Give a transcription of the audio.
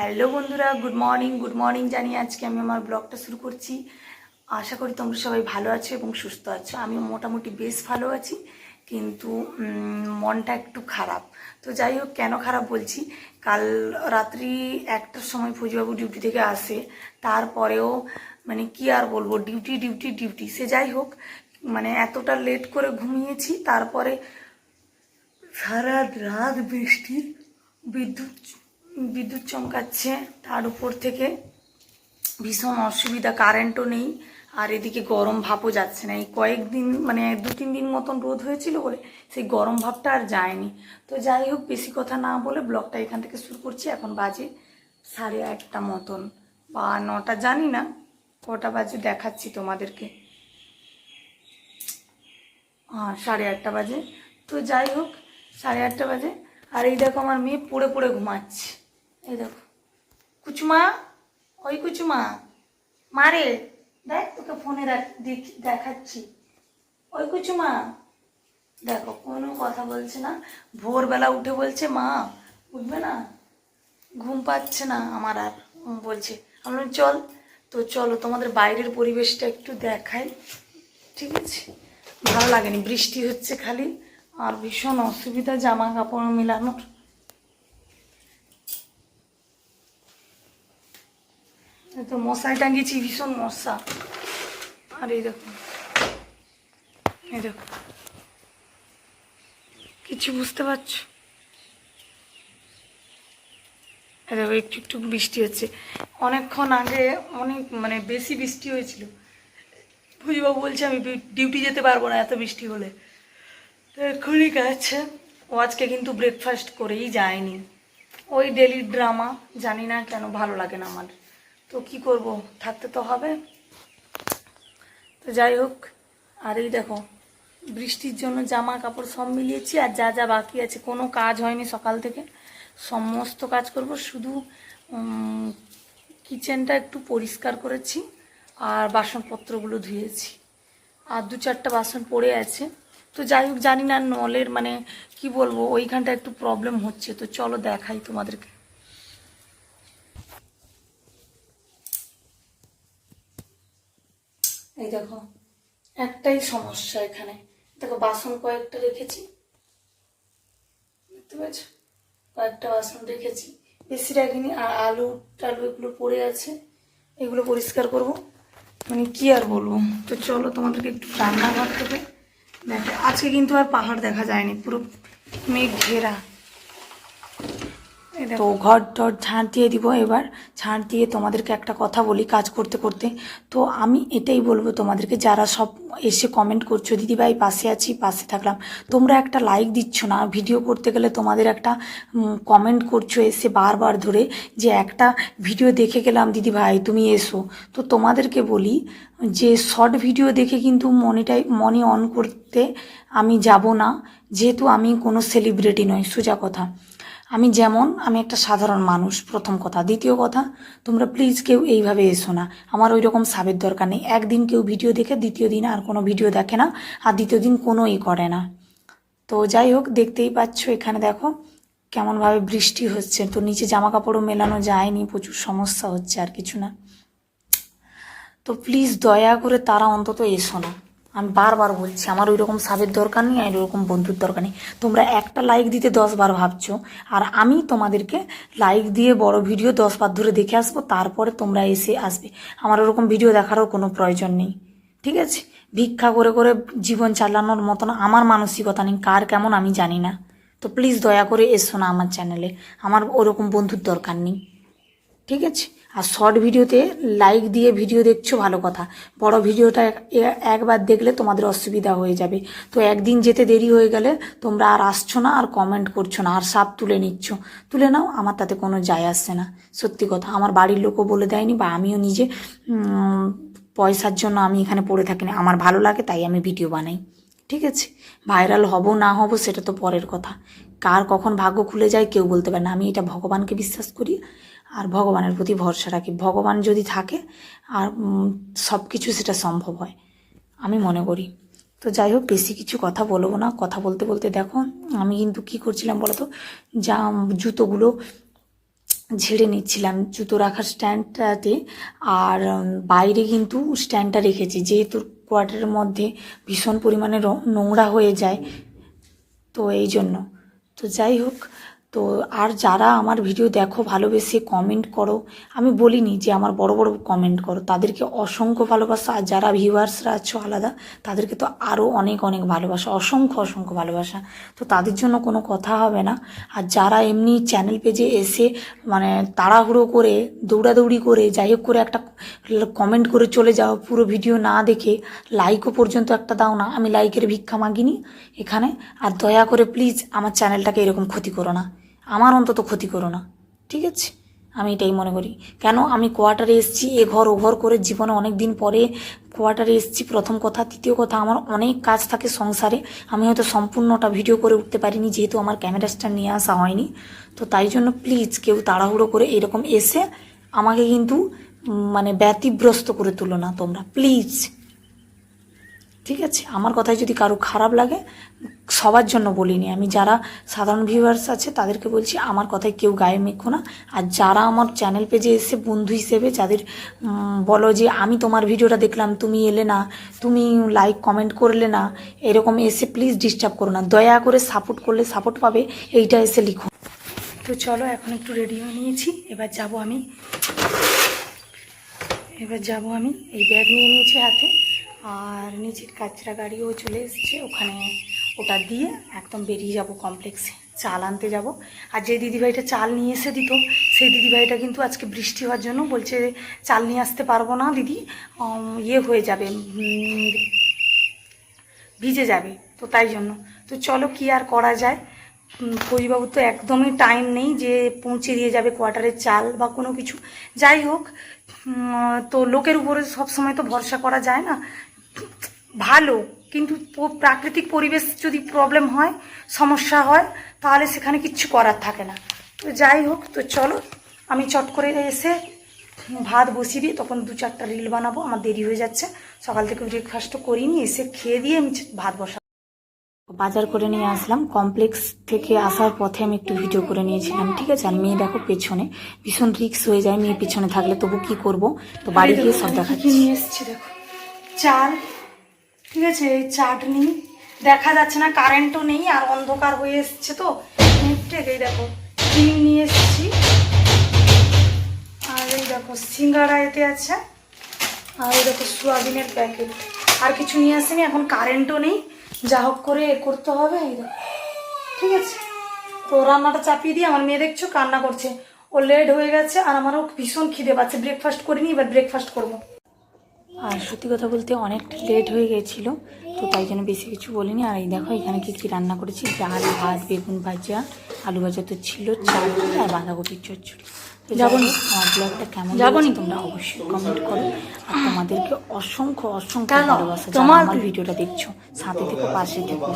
Hello বন্ধুরা, good morning good morning জানিয়ে আজকে আমি আমার ব্লগটা শুরু করছি। আশা করি তোমরা সবাই ভালো আছো এবং সুস্থ আছো। আমি মোটামুটি বেশ ভালো আছি, কিন্তু মনটা একটু খারাপ। তো যাই হোক, কেন খারাপ বলছি? কাল রাত্রি একটার সময় ফুজিবাবু ডিউটি থেকে আসে, তারপরেও মানে কি আর বলব, ডিউটি ডিউটি ডিউটি। সে যাই হোক মানে এতটা লেট করে ঘুমিয়েছি, তারপরে সারা রাত বৃষ্টি বিদ্যুৎ বিদ্যুৎ চমকাচ্ছে, তার উপর থেকে ভীষণ অসুবিধা কারেন্টও নেই, আর এদিকে গরম ভাবও যাচ্ছে না। এই কয়েকদিন মানে দু তিন দিন মতন রোদ হয়েছিল বলে সেই গরম ভাবটা আর যায়নি। তো যাই হোক, বেশি কথা না বলে ব্লগটা এখান থেকে শুরু করছি। এখন বাজে সাড়ে আটটা মতন বা নটা, জানি না, কটা বাজে দেখাচ্ছি তোমাদেরকে। হ্যাঁ সাড়ে আটটা বাজে। তো যাই হোক, সাড়ে আটটা বাজে। আর এই দেখো আমার মেয়ে পড়ে পড়ে ঘুমাচ্ছে। এই দেখো। কুচুমা ওই কুচুমা মারে দেখ তোকে ফোনে দেখ- দেখ- দেখাচ্ছি। ওই কুচুমা দেখো কোনো কথা বলছে না। ভোরবেলা উঠে বলছে মা উঠবে না? ঘুম পাচ্ছে না আমার আর। বলছে আমি বললাম, চল তো চলো তোমাদের বাইরের পরিবেশটা একটু দেখাই। ঠিক আছে? ভালো লাগেনি বৃষ্টি হচ্ছে খালি আর ভীষণ অসুবিধা জামা কাপড় মেলানোর। তো মশাই টাঙ্গিয়েছি ভীষণ মশা। আর এই দেখো। এই দেখো। কিছু বুঝতে পারছ? দেখো, একটু একটু বৃষ্টি হচ্ছে। অনেকক্ষণ আগে অনেক মানে বেশি বৃষ্টি হয়েছিল। পুজোবাবু বলছে, আমি ডিউটি যেতে পারব না এত বৃষ্টি হলে। তো এক্ষুনি গেছে। ও আজকে কিন্তু ব্রেকফাস্ট করেই যায়নি। ওই ডেলি ড্রামা জানি না কেন ভালো লাগে না আমার। তো কি করব? থাকতে তো হবে। তো যাই হোক, আর এই দেখো, বৃষ্টির জন্য জামা কাপড় সব মিলিয়েছি, আর যা যা বাকি আছে, কোনো কাজ হয়নি সকাল থেকে। সমস্ত কাজ করব, শুধু কিচেনটা একটু পরিষ্কার করেছি, আর বাসনপত্রগুলো ধুয়েছি। আর দু চারটা বাসন পড়ে আছে। তো যাই হোক, জানি না নলের মানে কি বলব, ওইখানটা একটু প্রবলেম হচ্ছে। তো চলো দেখাই তোমাদেরকে। এই দেখো, একটাই সমস্যা এখানে। দেখো, বাসন কয়েকটা রেখেছি। দেখতে পাচ্ছ কয়েকটা বাসন রেখেছি। বেশি রাখিনি, আর আলু টালু এগুলো পড়ে আছে। এগুলো পরিষ্কার করব। মানে কি আর বলব? তো চলো, তোমাদেরকে একটু রান্নাঘর থেকে দেখো। আজকে কিন্তু আর পাহাড় দেখা যায়নি, পুরো মেঘ ঘেরা। তো ঘর টর ঝাঁট দিয়ে দিব এবার। ঝাঁট দিয়ে তোমাদেরকে একটা কথা বলি কাজ করতে করতে। তো আমি এটাই বলব তোমাদেরকে যারা সব এসে কমেন্ট করছ দিদিভাই পাশে আছি পাশে থাকলাম। তোমরা একটা লাইক দিচ্ছ না। ভিডিও করতে গেলে তোমাদের একটা কমেন্ট করছ এসে বারবার ধরে যে একটা ভিডিও দেখে গেলাম দিদিভাই তুমি এসো। তো তোমাদেরকে বলি যে শর্ট ভিডিও দেখে কিন্তু মনিটাই মনি অন করতে আমি যাব না। যেহেতু আমি কোনো সেলিব্রিটি নই সোজা কথা। আমি যেমন, আমি একটা সাধারণ মানুষ, প্রথম কথা। দ্বিতীয় কথা, তোমরা প্লিজ কেউ এইভাবে এসো না। আমার ওই রকম সাবের দরকার নেই। একদিন কেউ ভিডিও দেখে, দ্বিতীয় দিন আর কোনো ভিডিও দেখে না, আর দ্বিতীয় দিন কোনো ই করে না। তো যাই হোক, দেখতেই পাচ্ছ এখানে দেখো, কেমনভাবে বৃষ্টি হচ্ছে। তো নিচে জামা কাপড়ও মেলানো যায়নি, প্রচুর সমস্যা হচ্ছে আর কিছু না। তো প্লিজ দয়া করে তারা অন্তত এসো না। আমি বারবার বলছি, আমার ওই রকম সাবের দরকার নেই, আর ওরকম বন্ধুর দরকার নেই। তোমরা একটা লাইক দিতে দশ বার ভাবছ, আর আমি তোমাদেরকে লাইক দিয়ে বড় ভিডিও দশ বার ধরে দেখে আসব, তারপরে তোমরা এসে আসবে। আমার ওরকম ভিডিও দেখারও কোনো প্রয়োজন নেই, ঠিক আছে? ভিক্ষা করে করে জীবন চালানোর মতন আমার মানসিকতা নেই, কার কেমন আমি জানি না। তো প্লিজ দয়া করে এসো না আমার চ্যানেলে আমার ওরকম বন্ধুর দরকার নেই। ঠিক আছে? আর শর্ট ভিডিওতে লাইক দিয়ে ভিডিও দেখছ, ভালো কথা। বড় ভিডিওটা এক- একবার দেখলে তোমাদের অসুবিধা হয়ে যাবে। তো একদিন যেতে দেরি হয়ে গেলে তোমরা আর আসছো না, আর কমেন্ট করছ না, আর সাপ তুলে নিচ্ছ। তুলে নাও, আমার তাতে কোনো যায় আসছে না। সত্যি কথা, আমার বাড়ির লোকও বলে দেয়নি, বা আমিও নিজে পয়সার জন্য আমি এখানে পড়ে থাকি না। আমার ভালো লাগে, তাই আমি ভিডিও বানাই। ঠিক আছে? ভাইরাল হব, না হব, সেটা তো পরের কথা। কার কখন ভাগ্য খুলে যায়, কেউ বলতে পারে না। আমি এটা ভগবানকে বিশ্বাস করি। আর ভগবানের প্রতি ভরসা রাখি। ভগবান যদি থাকে, আর সব কিছু সেটা সম্ভব হয়, আমি মনে করি। তো যাই হোক, বেশি কিছু কথা বলব না। কথা বলতে বলতে দেখো, আমি কিন্তু কি করছিলাম বলো তো যা, জুতোগুলো ঝেড়ে নিচ্ছিলাম, জুতো রাখার স্ট্যান্ডটাতে। আর বাইরে কিন্তু স্ট্যান্ডটা রেখেছি। যেহেতু কোয়ার্টারের মধ্যে ভীষণ পরিমাণে নোংরা হয়ে যায়, তো এই জন্য। তো যাই হোক তো আর যারা আমার ভিডিও দেখো, ভালোবেসে কমেন্ট করো, আমি বলিনি যে আমার বড় বড় কমেন্ট করো, তাদেরকে অসংখ্য ভালোবাসা। আর যারা ভিউয়ার্সরা আছো আলাদা, তাদেরকে তো আরও অনেক অনেক ভালোবাসা, অসংখ্য অসংখ্য ভালোবাসা। তো তাদের জন্য কোনো কথা হবে না। আর যারা এমনি চ্যানেল পেজে এসে মানে তাড়াহুড়ো করে, দৌড়াদৌড়ি করে, যাই হোক করে একটা কমেন্ট করে চলে যাও, পুরো ভিডিও না দেখে লাইকও পর্যন্ত একটা দাও না। আমি লাইকের ভিক্ষা মাগিনি এখানে। আর দয়া করে প্লিজ আমার চ্যানেলটাকে এরকম ক্ষতি করো না। আমার অন্তত ক্ষতি করো না। ঠিক আছে? আমি এটাই মনে করি। কেন? আমি কোয়ার্টারে এসেছি, এ ঘর ও ঘর করে জীবনে অনেক দিন পরে কোয়ার্টারে এসেছি। প্রথম কথা। তৃতীয় কথা, আমার অনেক কাজ থাকে সংসারে। আমি হয়তো সম্পূর্ণটা ভিডিও করে উঠতে পারিনি, যেহেতু আমার ক্যামেরা স্ট্যান্ড নিয়ে আসা হয়নি। তো তাই জন্য প্লিজ কেউ তাড়াহুড়ো করে এরকম এসে আমাকে কিন্তু মানে ব্যতিব্রস্ত করে তুলো না তোমরা। প্লিজ ঠিক আছে? আমার কথায় যদি কারও খারাপ লাগে, সবার জন্য বলিনি। আমি যারা সাধারণ ভিউয়ার্স আছে, তাদেরকে বলছি, আমার কথায় কেউ গায়ে মেখো না। আর যারা আমার চ্যানেল পেজে এসে বন্ধু হিসেবে, যাদের বলো যে, আমি তোমার ভিডিওটা দেখলাম, তুমি এলে না, তুমি লাইক কমেন্ট করলে না, এরকম এসে প্লিজ ডিস্টার্ব করো না। দয়া করে সাপোর্ট করলে সাপোর্ট পাবে, এইটা এসে লিখো। তো চলো, এখন একটু রেডি হয়ে নিয়েছি। এবার যাব আমি, এবার যাব আমি, এই ব্যাগ নিয়ে নিয়েছি হাতে। আর নিচের কাচরা গাড়িও চলে এসছে। ওখানে ওটা দিয়ে একদম বেরিয়ে যাব কমপ্লেক্সে চাল আনতে যাব। আর যে দিদিভাইটা চাল নিয়ে এসে দিত, সেই দিদিভাইটা কিন্তু আজকে বৃষ্টি হওয়ার জন্য বলছে, চাল নিয়ে আসতে পারব না দিদি ইয়ে হয়ে যাবে ভিজে যাবে। তো তাই জন্য। তো চলো কি আর করা যায়? ফৌজিবাবুর তো একদমই টাইম নেই যে পৌঁছে দিয়ে যাবে কোয়ার্টারের চাল বা কোনো কিছু। যাই হোক তো লোকের উপরে সবসময় তো ভরসা করা যায় না। ভালো কিন্তু প্রাকৃতিক পরিবেশ যদি প্রবলেম হয় সমস্যা হয় তাহলে সেখানে কিচ্ছু করার থাকে না। তো যাই হোক তো চলো আমি চট করে এসে ভাত বসিয়ে দিই তখন দু চারটা রিল বানাবো আমার দেরি হয়ে যাচ্ছে। সকাল থেকে ব্রেকফাস্টও করিনি এসে খেয়ে দিয়ে আমি ভাত বসা বাজার করে নিয়ে আসলাম। কমপ্লেক্স থেকে আসার পথে আমি একটু ভিডিও করে নিয়েছিলাম ঠিক আছে? আর মেয়ে দেখো পেছনে ভীষণ রিক্স হয়ে যায় মেয়ে পেছনে থাকলে তবু কি করব? তো বাড়ি গিয়ে সব দেখাচ্ছি। নিয়ে এসেছি দেখো। চাল ঠিক আছে, এই চাটনি। দেখা যাচ্ছে না কারেন্টও নেই, আর অন্ধকার হয়ে এসছে তো। এই দেখো ডিম নিয়ে এসেছি। আর এই দেখো, সিঙ্গারা এতে আছে। আর এই দেখো, সোয়াবিনের প্যাকেট। আর কিছু নিয়ে আসেনি, এখন কারেন্টও নেই। যা হোক করে এ করতে হবে, এই দেখো। ঠিক আছে, তো রান্নাটা চাপিয়ে দিয়ে আমার মেয়ে দেখছ কান্না করছে। ও লেট হয়ে গেছে, আর আমারও ভীষণ খিদে পাচ্ছে। ব্রেকফাস্ট করিনি, এবার ব্রেকফাস্ট করব। আর সত্যি কথা বলতে অনেকটা লেট হয়ে গেছিল তো তাই জন্য বেশি কিছু বলিনি। আর এই দেখো এখানে কি কি রান্না করেছি? ডাল ভাত বেগুন ভাজা আলু ভাজা তো ছিল চাটনি আর বাঁধাকপির চচ্চড়ি। যাবনি যাব আমার ব্লগটা কেমন যাবনি তোমরা অবশ্যই কমেন্ট করো। আর তোমাদেরকে অসংখ্য অসংখ্য ভালোবাসা তোমার ভিডিওটা দেখছ। সাথে থেকে পাশে থেকো.